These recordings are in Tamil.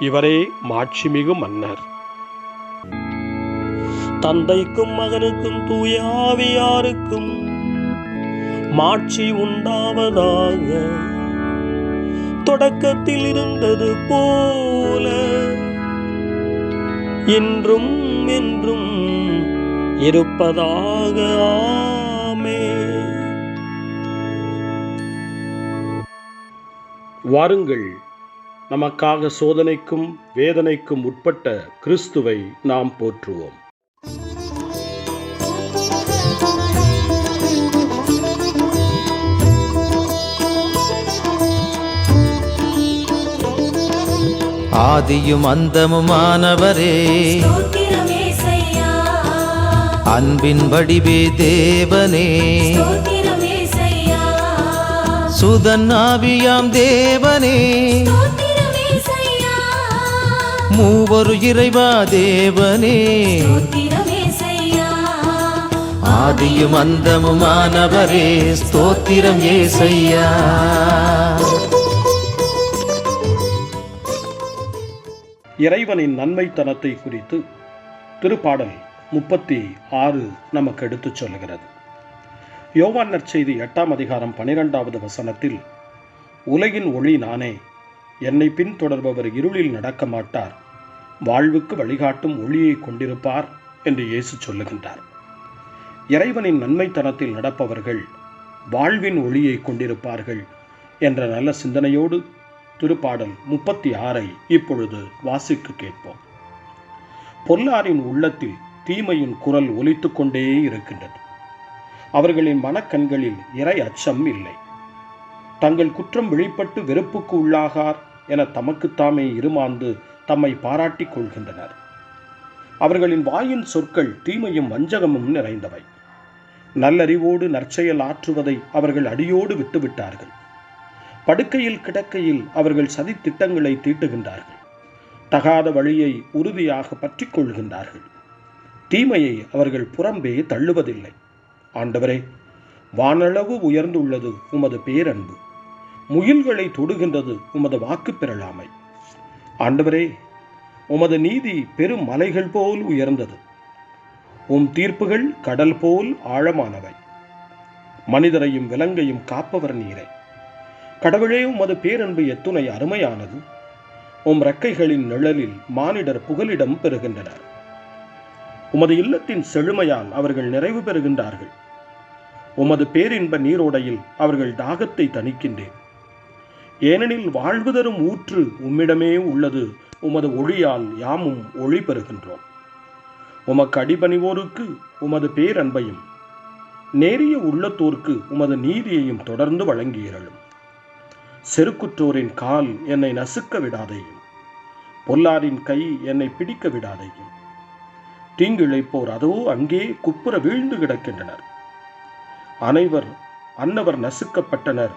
இவரே மாட்சிமிகு மன்னர். தந்தைக்கும் மகனுக்கும் தூய ஆவியாருக்கும் மாட்சி உண்டாவதாக தொடக்கத்தில் இருந்தது போல இன்றும் என்றும் இருப்பதாக ஆமே. வாருங்கள் நமக்காக சோதனைக்கும் வேதனைக்கும் உட்பட்ட கிறிஸ்துவை நாம் போற்றுவோம். ஆதியும் அந்தமுமானவரே. அன்பின் வடிவே தேவனே. சுதன் ஆவியாம் தேவனே. மூவரு இறைவா தேவனே. ஆதியும் அந்தமுமானவரே ஸ்தோத்திரம் ஏசையா இறைவனின் நன்மைத்தனத்தை குறித்து திருப்பாடல் முப்பத்தி ஆறு நமக்கு எடுத்துச் சொல்லுகிறது. யோவான் நற்செய்தி எட்டாம் அதிகாரம் பனிரெண்டாவது வசனத்தில் உலகின் ஒளி நானே என்னை பின்தொடர்பவர் இருளில் நடக்க மாட்டார் வாழ்வுக்கு வழிகாட்டும் ஒளியை கொண்டிருப்பார் என்று இயேசு சொல்லுகின்றார். இறைவனின் நன்மைத்தனத்தில் நடப்பவர்கள் வாழ்வின் ஒளியை கொண்டிருப்பார்கள் என்ற நல்ல சிந்தனையோடு திருப்பாடல் முப்பத்தி ஆறை இப்பொழுது வாசிக்கு கேட்போம். பொல்லாரின் உள்ளத்தில் தீமையின் குரல் ஒலித்துக் கொண்டே இருக்கின்றது. அவர்களின் மனக்கண்களில் இறை அச்சம் இல்லை. தங்கள் குற்றம் வெளிப்பட்டு வெறுப்புக்கு உள்ளாகார் என தமக்குத்தாமே இருமாந்து தம்மை பாராட்டிக் கொள்கின்றனர். அவர்களின் வாயின் சொற்கள் தீமையும் வஞ்சகமும் நிறைந்தவை. நல்லறிவோடு நற்செயல் ஆற்றுவதை அவர்கள் அடியோடு விட்டுவிட்டார்கள். படுக்கையில் கிடக்கையில் அவர்கள் சதி திட்டங்களை தீட்டுகின்றார்கள். தகாத வழியை உறுதியாக பற்றிக் கொள்கின்றார்கள். தீமையை அவர்கள் புறம்பே தள்ளுவதில்லை. ஆண்டவரே வானளவு உயர்ந்துள்ளது உமது பேரன்பு. முயல்களை தொடுகின்றது உமது வாக்கு பெறலாமை ஆண்டவரே உமது நீதி பெரும் மலைகள் போல் உயர்ந்தது. உம் தீர்ப்புகள் கடல் போல் ஆழமானவை. மனிதரையும் விலங்கையும் காப்பவர் நீரை. கடவுளே உமது பேரன்பு எத்துணை அருமையானது. உம் ரெக்கைகளின் நிழலில் மானிடர் புகலிடம் பெறுகின்றனர். உமது இல்லத்தின் செழுமையால் அவர்கள் நிறைவு பெறுகின்றார்கள். உமது பேரின்ப நீரோடையில் அவர்கள் தாகத்தை தணிக்கின்றேன். ஏனெனில் வாழ்வு தரும் ஊற்று உம்மிடமே உள்ளது. உமது ஒளியால் யாமும் ஒளி பெறுகின்றோம். உமக்கு அடிபணிவோருக்கு உமது பேரன்பையும் நேரிய உள்ளத்தோர்க்கு உமது நீதியையும் தொடர்ந்து வழங்கியிருளும் செருக்குற்றோரின் கால் என்னை நசுக்க விடாதையும் பொல்லாரின் கை என்னை பிடிக்க விடாதையும். தீங்கிழைப்போர் அதோ அங்கே குப்புற வீழ்ந்து கிடக்கின்றனர். அனைவர் அன்னவர் நசுக்கப்பட்டனர்.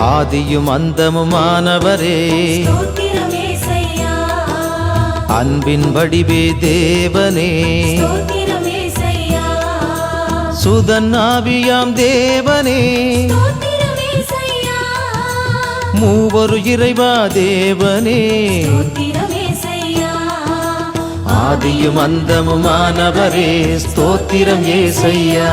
ஆதியும் அந்தமுமானவரே. அன்பின் வடிவே தேவனே. ஸ்தோத்திரம் ஏசையா சுதன் ஆவியாம் தேவனே. மூவரு இறைவா தேவனே. ஆதியும் அந்தமுமானவரே. ஸ்தோத்திரம் ஏசையா.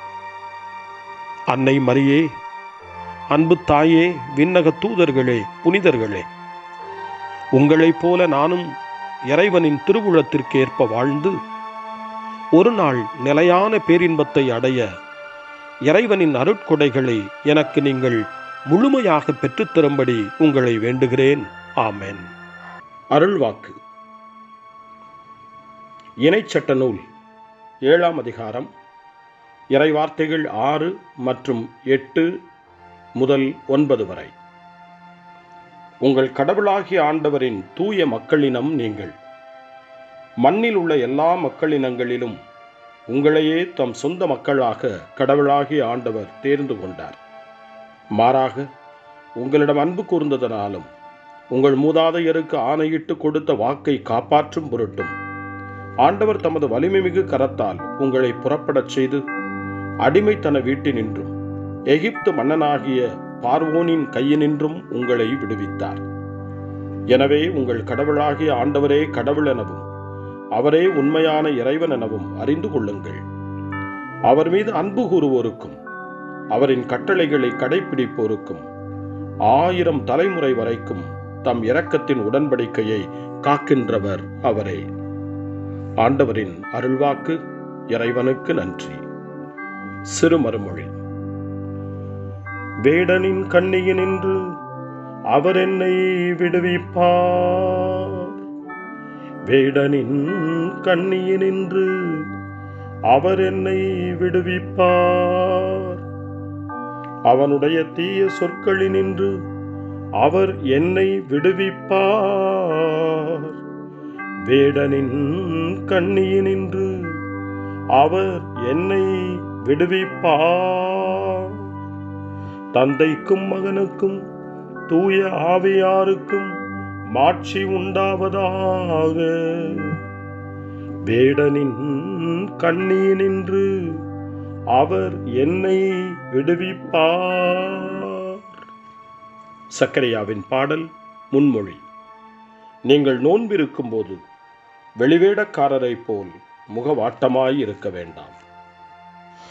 அன்னை மரியே அன்பு தாயே விண்ணக தூதர்களே புனிதர்களே. உங்களைப் போல நானும் இறைவனின் திருவுளத்திற்கு ஏற்ப வாழ்ந்து ஒரு நாள் நிலையான பேரின்பத்தை அடைய இறைவனின் அருட்கொடைகளை எனக்கு நீங்கள் முழுமையாக பெற்றுத்தரும்படி உங்களை வேண்டுகிறேன். ஆமேன். அருள்வாக்கு. இணைச்சட்ட நூல் ஏழாம் அதிகாரம் இறைவார்த்தைகள் ஆறு மற்றும் எட்டு முதல் ஒன்பது வரை. உங்கள் கடவுளாகிய ஆண்டவரின் தூய மக்களினம் நீங்கள். மண்ணில் உள்ள எல்லா மக்களினங்களிலும் உங்களையே தம் சொந்த மக்களாக கடவுளாகிய ஆண்டவர் தேர்ந்து கொண்டார். மாறாக உங்களிடம் அன்பு கூர்ந்ததனாலும் உங்கள் மூதாதையருக்கு ஆணையிட்டு கொடுத்த வாக்கை காப்பாற்றும் பொருட்டும் ஆண்டவர் தமது வலிமைமிகு கரத்தால் உங்களை புறப்படச் செய்து அடிமைத்தன வீட்டினின்றும் எகிப்து மன்னனாகிய பார்வோனின் கையினின்றும் உங்களை விடுவித்தார். எனவே உங்கள் கடவுளாகிய ஆண்டவரே கடவுள் எனவும் அவரே உண்மையான இறைவன் எனவும் அறிந்து கொள்ளுங்கள். அவர் மீது அன்பு கூறுவோருக்கும் அவரின் கட்டளைகளை கடைப்பிடிப்போருக்கும் ஆயிரம் தலைமுறை வரைக்கும் தம் இரக்கத்தின் உடன்படிக்கையை காக்கின்றவர் அவரே. ஆண்டவரின் அருள்வாக்கு இறைவனுக்கு நன்றி. சிறுமறுமொழி. வேடனின் கண்ணியினின்று அவர் என்னை விடுவிப்பார். வேடனின் கண்ணியினின்று அவர் என்னை விடுவிப்பார். அவனுடைய தீய சொற்களினின்று அவர் என்னை விடுவிப்பார். வேடனின் கண்ணியினின்று அவர் என்னை விடுவிப்பார். தந்தைக்கும் மகனுக்கும் தூய ஆவியாருக்கும் மாட்சி உண்டாவதாக. வேடனின் கண்ணியினின்று அவர் என்னை விடுவிப்பார். சக்கரையாவின் பாடல் முன்மொழி. நீங்கள் நோன்பிருக்கும் போது வெளிவேடக்காரரைப் போல் முகவாட்டமாய் இருக்க வேண்டாம்.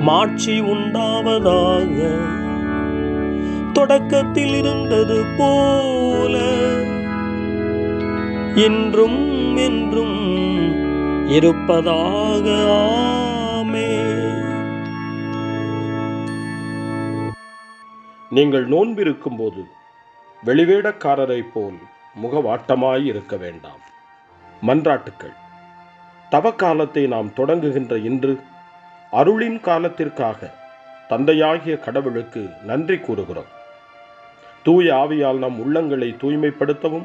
மாட்சி உண்டாவதாக. தொடக்கத்தில் இருந்தது போல இன்றும் என்றும் இருப்பதாக. ஆமே நீங்கள் நோன்பிருக்கும் போது வெளிவேடக்காரரைப் போல் முகவாட்டமாய் இருக்க வேண்டாம். மன்றாட்டுக்கள். தவக்காலத்தை நாம் தொடங்குகின்ற இன்று அருளின் காலத்திற்காக தந்தையாகிய கடவுளுக்கு நன்றி கூறுகிறோம். தூய ஆவியால் நம் உள்ளங்களை தூய்மைப்படுத்தவும்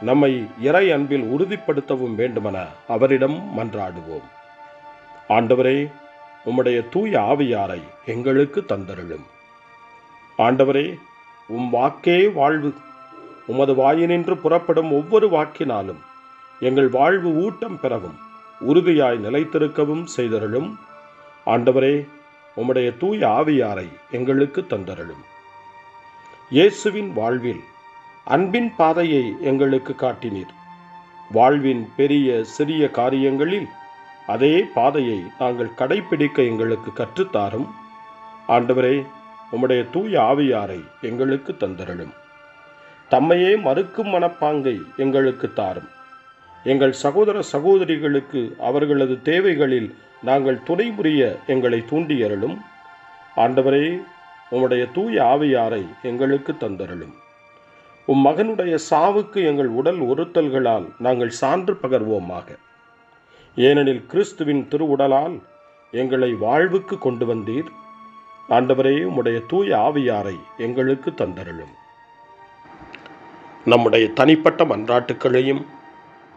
நம்மை இறை அன்பில் உறுதிப்படுத்தவும் வேண்டுமென அவரிடம் மன்றாடுவோம். ஆண்டவரே உம்முடைய தூய ஆவியாரை எங்களுக்கு தந்தருளும். ஆண்டவரே உம் வாக்கே வாழ்வு. உமது வாயினின்று புறப்படும் ஒவ்வொரு வாக்கினாலும் எங்கள் வாழ்வு ஊட்டம் பெறவும் உறுதியாய் நிலைத்திருக்கவும் செய்தருளும். ஆண்டவரே உம்முடைய தூய ஆவியாரை எங்களுக்கு தந்தருளும். இயேசுவின் வாழ்வில் அன்பின் பாதையை எங்களுக்கு காட்டினீர். வாழ்வின் பெரிய சிறிய காரியங்களில் அதே பாதையை நாங்கள் கடைப்பிடிக்க எங்களுக்கு கற்றுத்தாரும். ஆண்டவரே உம்முடைய தூய ஆவியாரை எங்களுக்கு தந்தருளும். தம்மையே மறுக்கும் மனப்பாங்கை எங்களுக்கு தாரும். எங்கள் சகோதர சகோதரிகளுக்கு அவர்களது தேவைகளில் நாங்கள் துணை புரிய எங்களை தூண்டியருளும். ஆண்டவரே உம்முடைய தூய ஆவியாரை எங்களுக்கு தந்தருளும். உம் மகனுடைய சாவுக்கு எங்கள் உடல் ஒருத்தல்களால் நாங்கள் சான்று பகர்வோமாக. ஏனெனில் கிறிஸ்துவின் திருவுடலால் எங்களை வாழ்வுக்கு கொண்டு வந்தீர். ஆண்டவரே உம்முடைய தூய ஆவியாரை எங்களுக்கு தந்தருளும். நம்முடைய தனிப்பட்ட மன்றாட்டுக்களையும்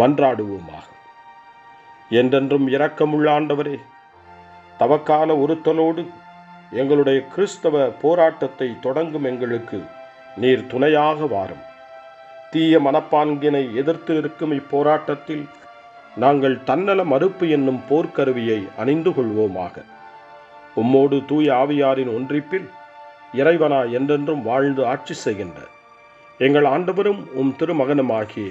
மன்றாடுவோமாக. என்றென்றும் இரக்கமுள்ள ஆண்டவரே தவக்கால ஒருத்தலோடு எங்களுடைய கிறிஸ்தவ போராட்டத்தை தொடங்கும் எங்களுக்கு நீர் துணையாக வாரும். தீய மனப்பான்கினை எதிர்த்து நிற்கும் இப்போராட்டத்தில் நாங்கள் தன்னல மறுப்பு என்னும் போர்க்கருவியை அணிந்து கொள்வோமாக. உம்மோடு தூய ஆவியாரின் ஒன்றிப்பில் இறைவனா என்றென்றும் வாழ்ந்து ஆட்சி செய்கின்ற எங்கள் ஆண்டவரும் உம் திருமகனுமாகிய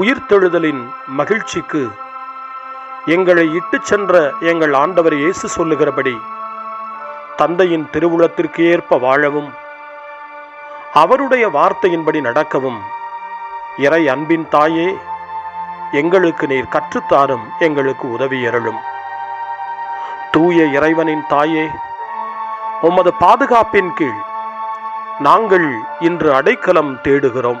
உயிர்த்தெழுதலின் மகிழ்ச்சிக்கு எங்களை இட்டுச் சென்ற எங்கள் ஆண்டவர் இயேசு சொல்லுகிறபடி தந்தையின் திருவுளத்திற்கு ஏற்ப வாழவும் அவருடைய வார்த்தையின்படி நடக்கவும் இறை அன்பின் தாயே எங்களுக்கு நீர் கற்றுத்தாரும் எங்களுக்கு உதவி எறலும் தூய இறைவனின் தாயே உமது பாதுகாப்பின் கீழ் நாங்கள் இன்று அடைக்கலம் தேடுகிறோம்.